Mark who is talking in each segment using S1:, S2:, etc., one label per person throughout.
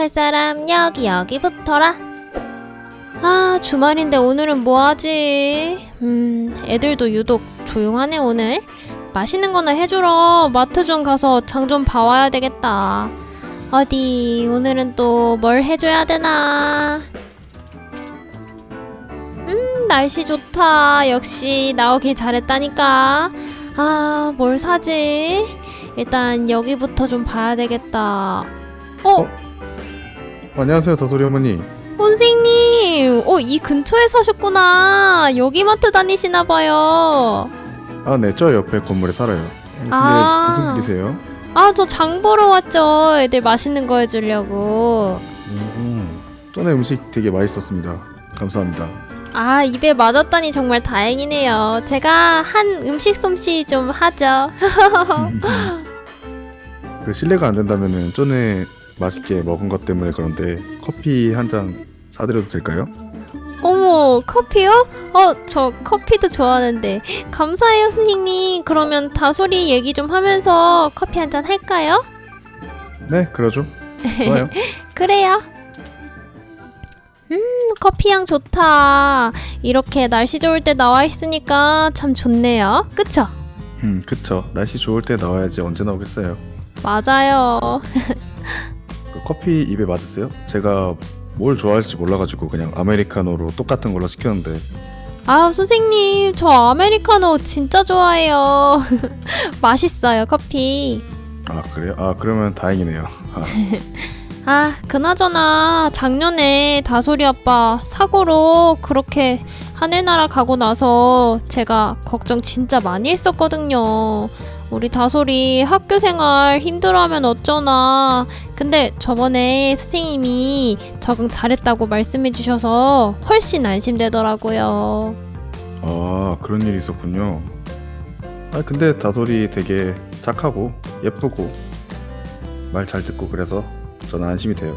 S1: 약속할 사람 여기 여기 붙어라. 아 주말인데 오늘은 뭐 하지? 음 애들도 유독 조용하네 오늘. 맛있는 거나 해주러 마트 좀 가서 장 좀 봐와야 되겠다. 어디 오늘은 또 뭘 해줘야 되나? 음 날씨 좋다. 역시 나오길 잘했다니까. 아 뭘 사지? 일단 여기부터 좀 봐야 되겠다. 어?
S2: 어? 안녕하세요 더소리 어머니
S1: 선생님! 어, 이 근처에 사셨구나. 여기 마트 다니시나 봐요.
S2: 아네 저 옆에 건물에 살아요 근데
S1: 아.
S2: 무슨 일이세요?
S1: 아, 저 장 보러 왔죠. 애들 맛있는 거 해주려고.
S2: 음, 전에 음식 되게 맛있었습니다 감사합니다
S1: 아, 입에 맞았다니 정말 다행이네요. 제가 한 음식 솜씨 좀 하죠.
S2: 그 실례가 안 된다면은 전에 맛있게 먹은 것 때문에 그런데 커피 한 잔 사드려도 될까요?
S1: 어머, 커피요? 어, 저 커피도 좋아하는데. 감사해요, 선생님. 그러면 다소리 얘기 좀 하면서 커피 한 잔 할까요?
S2: 네 그러죠 좋아요
S1: 그래요. 음, 커피 향 좋다. 이렇게 날씨 좋을 때 나와 있으니까 참 좋네요. 그쵸?
S2: 음 그쵸 날씨 좋을 때 나와야지 언제 나오겠어요
S1: 맞아요.
S2: 그 커피 입에 맞으세요? 제가 뭘 좋아할지 몰라가지고 그냥 아메리카노로 똑같은 걸로 시켰는데
S1: 아, 선생님, 저 아메리카노 진짜 좋아해요. 맛있어요, 커피.
S2: 아 그래요? 아 그러면 다행이네요 아,
S1: 아, 그나저나 작년에 다솔이 아빠 사고로 그렇게 하늘나라 가고 나서 제가 걱정 진짜 많이 했었거든요. 우리 다솔이 학교 생활 힘들어하면 어쩌나. 근데 저번에 선생님이 적응 잘했다고 말씀해 주셔서 훨씬 안심되더라고요.
S2: 아 그런 일이 있었군요. 아 근데 다솔이 되게 착하고 예쁘고 말 잘 듣고 그래서 저는 안심이 돼요.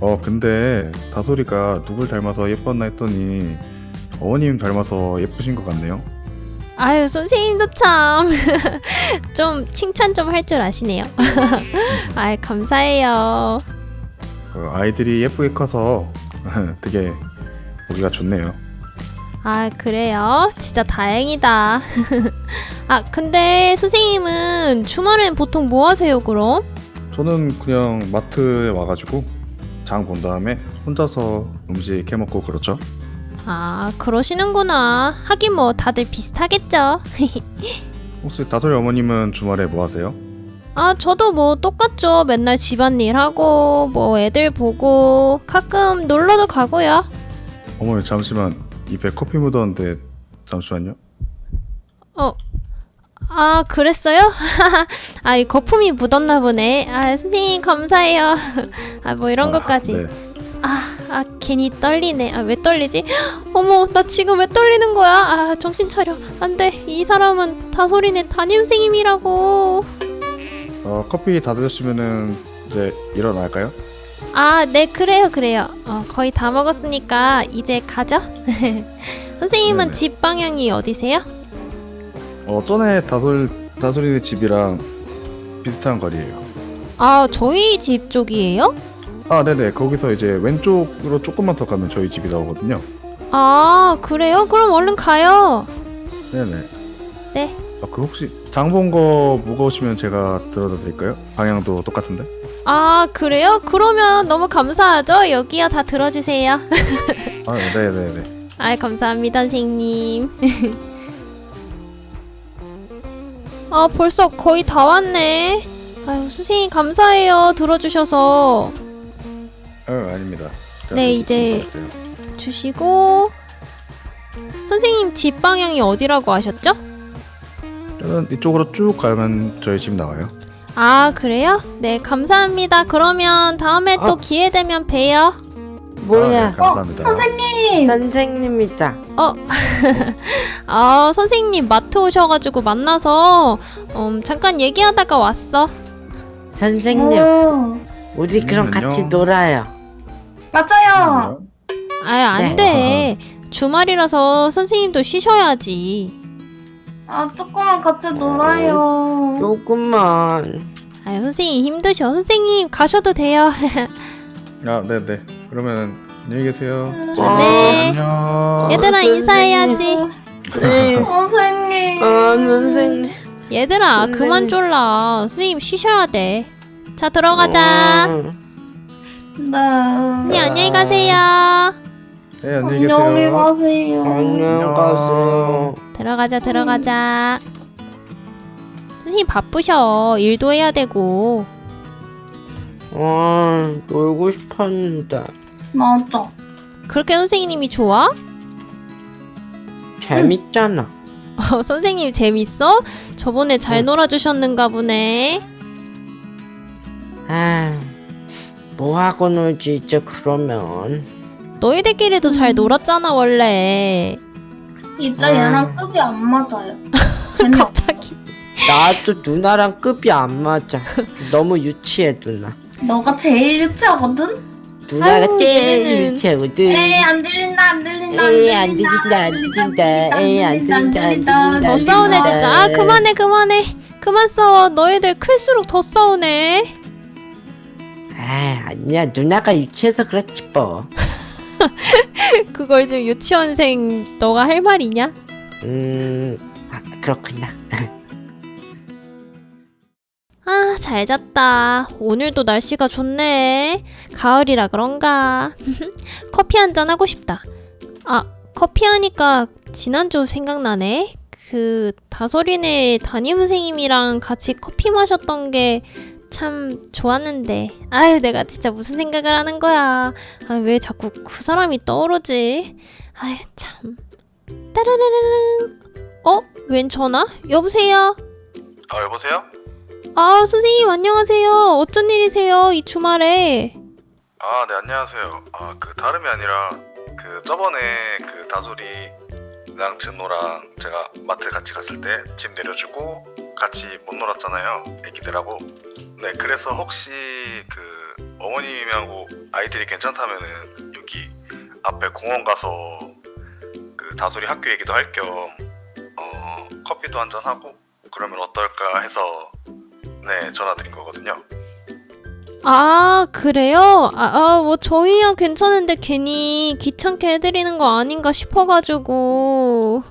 S2: 어 근데 다솔이가 누굴 닮아서 예뻤나 했더니 어머님 닮아서 예쁘신 것 같네요.
S1: 아유, 선생님도 참. 좀 칭찬 좀 할 줄 아시네요. 아유, 감사해요.
S2: 그 아이들이 예쁘게 커서 되게 보기가 좋네요.
S1: 아, 그래요? 진짜 다행이다. 아, 근데 선생님은 주말엔 보통 뭐 하세요, 그럼?
S2: 저는 그냥 마트에 와가지고 장 본 다음에 혼자서 음식 해 먹고 그렇죠.
S1: 아, 그러시는구나. 하긴 뭐 다들 비슷하겠죠.
S2: 혹시 다솔이 어머님은 주말에 뭐 하세요?
S1: 아, 저도 뭐 똑같죠. 맨날 집안일 하고, 뭐 애들 보고, 가끔 놀러도 가고요.
S2: 어머니 잠시만 입에 커피 묻었는데 잠시만요.
S1: 어, 아, 그랬어요? 아, 이 거품이 묻었나 보네. 아, 선생님 감사해요. 아, 뭐 이런
S2: 아,
S1: 것까지.
S2: 네.
S1: 아, 아, 괜히 떨리네. 아, 왜 떨리지? 어머, 나 지금 왜 떨리는 거야? 아, 정신 차려. 안 돼. 이 사람은 다솔이네 담임선생님이라고.
S2: 어, 커피 다 드셨으면은 이제 일어날까요?
S1: 아, 네, 그래요, 그래요. 어, 거의 다 먹었으니까 이제 가죠. 선생님은
S2: 네네.
S1: 집 방향이 어디세요?
S2: 어 전에 다솔 다솔이네 집이랑 비슷한 거리예요.
S1: 아, 저희 집 쪽이에요?
S2: 아 네네 거기서 이제 왼쪽으로 조금만 더 가면 저희 집이 나오거든요.
S1: 아, 그래요? 그럼 얼른 가요.
S2: 네네.
S1: 네.
S2: 아, 그 혹시 장본 거 무거우시면 제가 들어다 드릴까요? 방향도 똑같은데?
S1: 아, 그래요? 그러면 너무 감사하죠? 여기요, 다 들어주세요.
S2: 아 네네네.
S1: 아, 감사합니다, 선생님. 아, 벌써 거의 다 왔네. 아유, 선생님 감사해요. 들어주셔서
S2: 아 아닙니다. 자,
S1: 네, 이제-
S2: 좀 봐주세요.
S1: 주시고 선생님 집 방향이 어디라고 하셨죠?
S2: 저는 이쪽으로 쭉 가면 저희 집 나와요.
S1: 아, 그래요? 네, 감사합니다. 그러면 다음에 또
S2: 아.
S1: 기회 되면 봬요.
S3: 뭐야?
S2: 아, 네, 감사합니다.
S4: 선생님!
S3: 선생님이다.
S1: 아, 선생님 마트 오셔가지고 만나서 음, 잠깐 얘기하다가 왔어.
S3: 선생님,
S4: 오,
S3: 우리 그럼
S2: 음,
S3: 같이
S2: 안녕.
S3: 놀아요.
S4: 맞아요!
S1: 아유, 안
S3: 네.
S1: 돼. 주말이라서 선생님도 쉬셔야지.
S4: 아, 조금만 같이 놀아요.
S3: 조금만.
S1: 아유, 선생님 힘드셔. 선생님 가셔도 돼요.
S2: 아, 네, 네. 그러면 안녕히 계세요.
S1: 네.
S2: 안녕.
S1: 얘들아 인사해야지.
S3: 네.
S4: 선생님.
S3: 아 선생님.
S1: 얘들아
S3: 선생님.
S1: 그만 쫄라. 선생님 쉬셔야 돼. 자 들어가자.
S3: 어,
S4: 네.
S1: 언니 안녕히 가세요.
S2: 네, 안녕히 계세요.
S4: 안녕히 가세요.
S3: 안녕 가세요.
S1: 들어가자 들어가자. 선생님 바쁘셔. 일도 해야 되고.
S3: 아 놀고 싶었는데
S4: 맞아.
S1: 그렇게 선생님이 좋아?
S3: 재밌잖아.
S1: 어, 선생님 재밌어? 저번에 잘
S3: 응.
S1: 놀아주셨는가 보네.
S3: 아 뭐 하고 놀지 이제 그러면.
S1: 너희들끼리도 잘 놀았잖아 원래.
S4: 이제
S3: 아.
S4: 얘랑 급이 안 맞아요. 재미없어.
S1: 갑자기.
S3: 나도 누나랑 급이 안 맞아. 너무 유치해 누나.
S4: 너가 제일 유치하거든?
S3: 누나가
S1: 아유,
S3: 제일
S1: 얘네는.
S3: 유치하거든.
S4: 에이 안 들린다 안 들린다 안
S3: 에이, 안
S4: 들린다
S3: 들린다, 안 들린다. 에이, 안 들린다, 안 들린다. 더안
S1: 싸우네. 진짜. 아 그만해 그만해. 그만 싸워. 너희들 클수록 더 싸우네.
S3: 아 아니야 누나가 유치해서 그렇지 뭐.
S1: 그걸 지금 유치원생 너가 할 말이냐?
S3: 음 아, 그렇구나.
S1: 아, 잘 잤다. 오늘도 날씨가 좋네. 가을이라 그런가. 커피 한 잔 하고 싶다. 아, 커피 하니까 지난주 생각나네. 그 다솔이네 담임 선생님이랑 같이 커피 마셨던 게 참 좋았는데. 아유, 내가 진짜 무슨 생각을 하는 거야. 아, 왜 자꾸 그 사람이 떠오르지? 아유, 참. 따라라라랑. 어? 웬 전화? 여보세요?
S2: 아, 여보세요?
S1: 아, 선생님 안녕하세요. 어쩐 일이세요? 이 주말에.
S2: 아, 네, 안녕하세요. 아, 그 다름이 아니라 그 저번에 그 다솔이랑 진노랑 제가 마트 같이 갔을 때 짐 내려주고 같이 못 놀았잖아요. 애기들하고. 네, 그래서 혹시 그 어머님하고 아이들이 괜찮다면은 여기 앞에 공원 가서 그 다솔이 학교 얘기도 할 겸 어, 커피도 한잔 하고 그러면 어떨까 해서 네, 전화 드린 거거든요.
S1: 아, 그래요? 아, 아, 뭐 저희야 괜찮은데 괜히 귀찮게 해드리는 거 아닌가 싶어가지고.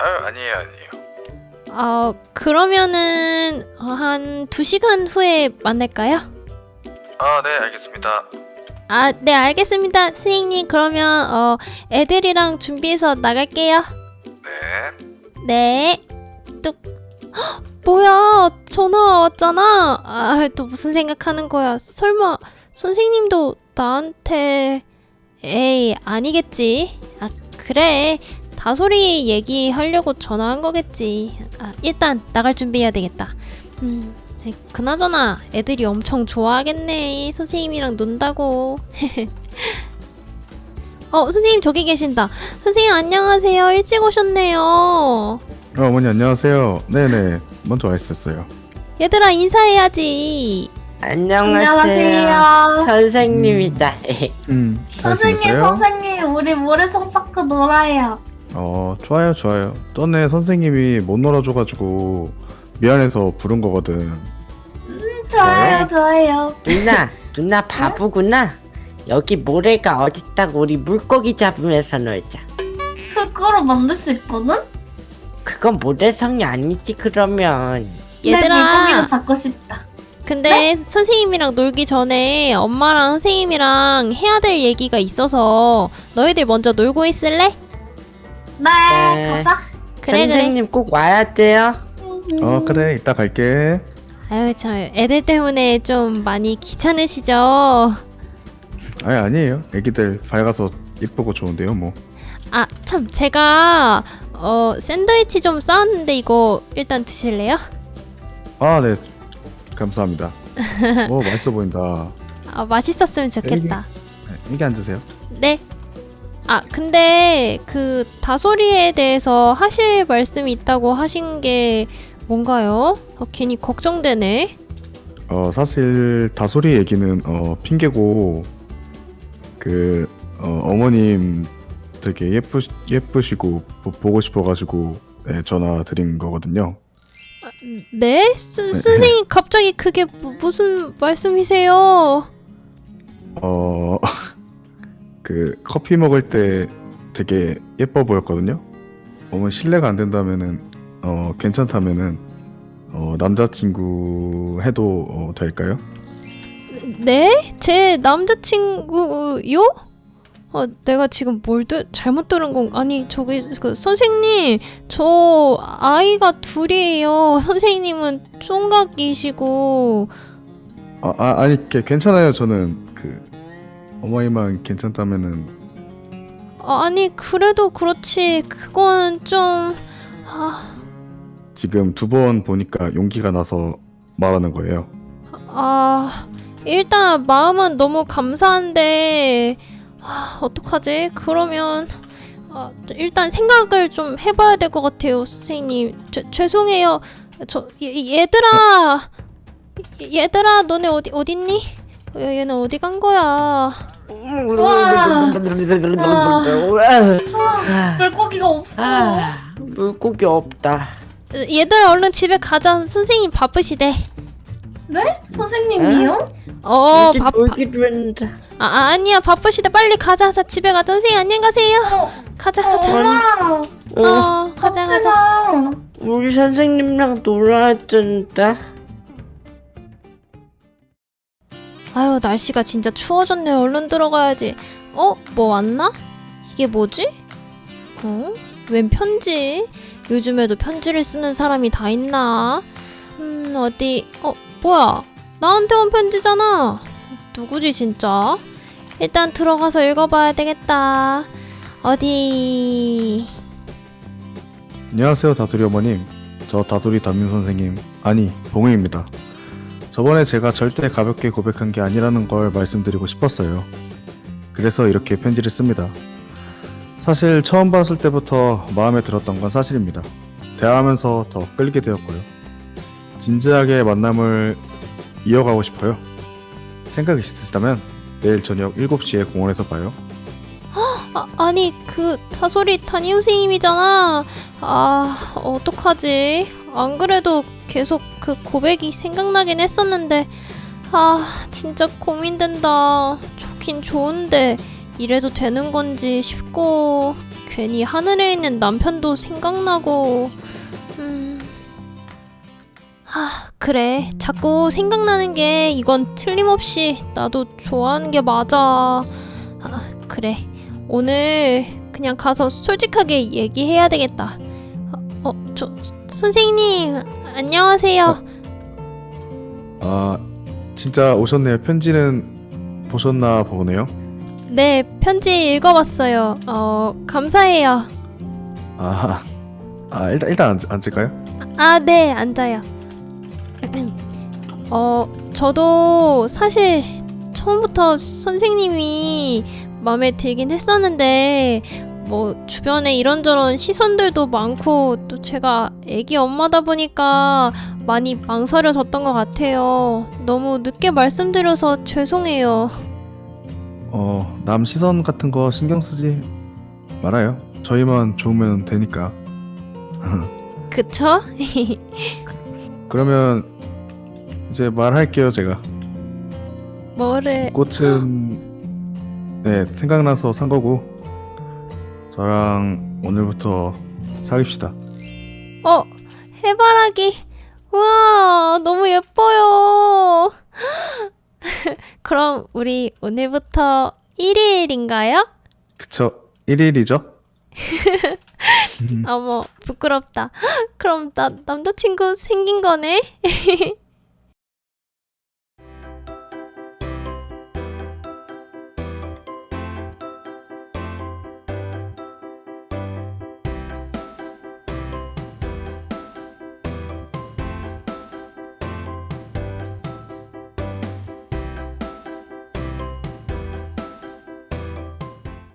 S2: 아유, 아니에요, 아니에요.
S1: 아, 그러면은 한두 시간 후에 만날까요?
S2: 아, 네, 알겠습니다.
S1: 아, 네, 알겠습니다. 선생님, 그러면 어, 애들이랑 준비해서 나갈게요.
S2: 네.
S1: 네. 뚝. 헉, 뭐야? 전화 왔잖아. 아, 또 무슨 생각하는 거야? 설마 선생님도 나한테 에이, 아니겠지. 아, 그래. 다솔이 얘기하려고 전화한 거겠지. 아, 일단 나갈 준비해야 되겠다. 음. 그나저나 애들이 엄청 좋아하겠네. 선생님이랑 논다고. 어, 선생님 저기 계신다. 선생님 안녕하세요. 일찍 오셨네요.
S2: 어, 어머니 안녕하세요. 네네. 먼저 와 있었어요.
S1: 얘들아 인사해야지.
S3: 안녕하세요.
S4: 안녕하세요.
S3: 선생님이다.
S2: 음, 잘
S4: 선생님
S2: 지냈어요?
S4: 선생님 우리 모래성 쌓고 놀아요.
S2: 어, 좋아요, 좋아요. 전에 선생님이 못 놀아줘가지고 미안해서 부른 거거든.
S4: 좋아요
S3: 네.
S4: 좋아요.
S3: 누나, 누나 바보구나. 여기 모래가 어딨다고 우리 물고기 잡으면서 놀자.
S4: 그거로 만들 수 있거든?
S3: 그건 모래성이 아니지 그러면.
S4: 내 물고기도
S1: 얘들아.
S4: 잡고 싶다.
S1: 근데 선생님이랑 놀기 전에 엄마랑 선생님이랑 해야 될 얘기가 있어서 너희들 먼저 놀고 있을래?
S4: 네,
S3: 네.
S4: 가자.
S1: 그래 그래.
S3: 선생님 꼭 와야 돼요.
S2: 어, 그래. 이따 갈게.
S1: 아유 저 애들 때문에 좀 많이 귀찮으시죠?
S2: 아니, 아니에요. 애기들 밝아서 이쁘고 좋은데요, 뭐.
S1: 아 참 제가 어 샌드위치 좀 싸왔는데 이거 일단 드실래요?
S2: 아, 네. 감사합니다. 오, 맛있어 보인다.
S1: 아 맛있었으면 좋겠다.
S2: 네, 이게 앉으세요.
S1: 네. 아, 근데 그 다솔이에 대해서 하실 말씀이 있다고 하신 게 뭔가요? 어, 괜히 걱정되네.
S2: 어, 사실 다솔이 얘기는 어, 핑계고 그 어, 어머님 되게 예쁘 예쁘시고 보, 보고 싶어가지고 네, 전화 드린 거거든요.
S1: 네? 스, 선생님 갑자기 그게 무, 무슨 말씀이세요?
S2: 어, 그 커피 먹을 때 되게 예뻐 보였거든요. 어머 실례가 안 된다면은 어 괜찮다면은 어 남자친구 해도 어, 될까요?
S1: 네? 제 남자친구요? 어, 내가 지금 뭘 드, 잘못 들은 건 아니 저기 그 선생님 저 아이가 둘이에요. 선생님은 총각이시고
S2: 아, 아 아니 게- 괜찮아요. 저는 그 어머니만 괜찮다면은
S1: 아니 그래도 그렇지 그건 좀 아,
S2: 지금 두 번 보니까 용기가 나서 말하는 거예요.
S1: 아 일단 마음은 너무 감사한데 아, 어떡하지? 그러면 아, 일단 생각을 좀 해봐야 될 것 같아요, 선생님. 죄, 죄송해요. 저 얘, 얘들아, 얘- 얘들아, 너네 어디 어딨니? 얘- 얘는 어디 간 거야?
S3: 아,
S4: 물고기가 없어.
S3: 아, 물고기 없다.
S1: 얘들아, 얼른 집에 가자. 선생님 바쁘시대.
S4: 네? 선생님이요?
S1: 어,
S3: 여기
S1: 바, 바,
S3: 놀기로 했는데.
S1: 아, 아, 아니야, 바쁘시대. 빨리 가자. 자, 집에 가자. 선생님 안녕히 가세요.
S4: 어,
S1: 가자,
S4: 어,
S1: 가자.
S4: 엄마.
S3: 어,
S1: 어, 가자, 가자.
S4: 가.
S3: 우리 선생님랑 놀아야 했는
S1: 아유 날씨가 진짜 추워졌네 얼른 들어가야지 어? 뭐 왔나? 이게 뭐지? 어? 웬 편지? 요즘에도 편지를 쓰는 사람이 다 있나? 음 어디 어 뭐야 나한테 온 편지잖아 누구지 진짜? 일단 들어가서 읽어봐야 되겠다 어디
S2: 안녕하세요 다솔이 어머님. 저 다솔이 담임 선생님 아니 봉우입니다. 저번에 제가 절대 가볍게 고백한 게 아니라는 걸 말씀드리고 싶었어요. 그래서 이렇게 편지를 씁니다. 사실 처음 봤을 때부터 마음에 들었던 건 사실입니다. 대화하면서 더 끌게 되었고요. 진지하게 만남을 이어가고 싶어요. 생각 있으시다면 내일 저녁 7시에 공원에서 봐요.
S1: 아, 아니 그 담임 선생님이잖아. 아 어떡하지? 안 그래도 계속 그 고백이 생각나긴 했었는데 아 진짜 고민된다. 좋긴 좋은데 이래도 되는 건지 싶고 괜히 하늘에 있는 남편도 생각나고 음. 아 그래 자꾸 생각나는 게 이건 틀림없이 나도 좋아하는 게 맞아. 아 그래 오늘 그냥 가서 솔직하게 얘기해야 되겠다. 어, 어, 저 선생님 안녕하세요.
S2: 아 진짜 오셨네요. 편지는 보셨나 보네요.
S1: 네 편지 읽어봤어요. 어 감사해요.
S2: 아, 아 일단 일단 앉, 앉을까요?
S1: 아 네 앉아요. 어 저도 사실 처음부터 선생님이 마음에 들긴 했었는데 뭐 주변에 이런저런 시선들도 많고 또 제가 애기 엄마다 보니까 많이 망설여졌던 것 같아요. 너무 늦게 말씀드려서 죄송해요.
S2: 어, 남 시선 같은 거 신경 쓰지 말아요. 저희만 좋으면 되니까.
S1: 그쵸?
S2: 그러면 이제 말할게요, 제가.
S1: 뭐를
S2: 꽃은 네, 생각나서 산 거고 저랑 오늘부터 사귀시다.
S1: 어 해바라기 우와 너무 예뻐요. 그럼 우리 오늘부터 1일인가요?
S2: 그쵸? 1일이죠?
S1: 어머 부끄럽다. 그럼 나 남자친구 생긴 거네.